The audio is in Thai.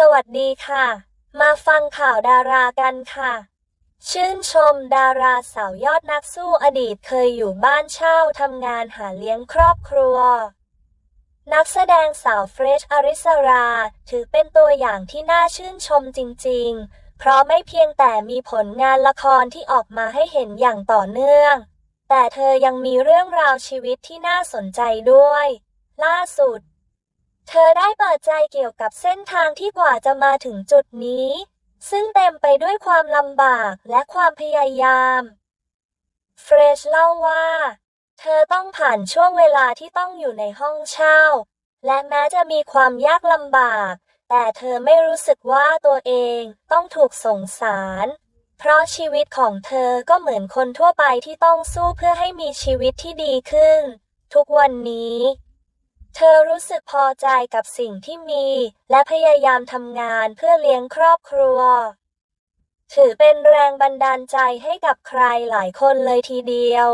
สวัสดีค่ะ มาฟังข่าวดารากันค่ะ ชื่นชมดาราสาวยอดนักสู้อดีตเคยอยู่บ้านเช่าทำงานหาเลี้ยงครอบครัว นักแสดงสาวเฟรชอริสรา ถือเป็นตัวอย่างที่น่าชื่นชมจริง ๆ เพราะไม่เพียงแต่มีผลงานละครที่ออกมาให้เห็นอย่างต่อเนื่อง แต่เธอยังมีเรื่องราวชีวิตที่น่าสนใจด้วย ล่าสุด เธอได้เปิดใจเกี่ยวกับเส้นทางที่กว่าจะมาถึงจุดนี้ ซึ่งเต็มไปด้วยความลำบากและความพยายาม เฟรชเล่าว่า เธอต้องผ่านช่วงเวลาที่ต้องอยู่ในห้องเช่า และแม้จะมีความยากลำบาก แต่เธอไม่รู้สึกว่าตัวเองต้องถูกสงสาร เพราะชีวิตของเธอก็เหมือนคนทั่วไปที่ต้องสู้เพื่อให้มีชีวิตที่ดีขึ้น ทุกวันนี้ เธอรู้สึกพอใจกับสิ่งที่มี และพยายามทำงานเพื่อเลี้ยงครอบครัว ถือเป็นแรงบันดาลใจให้กับใครหลายคนเลยทีเดียว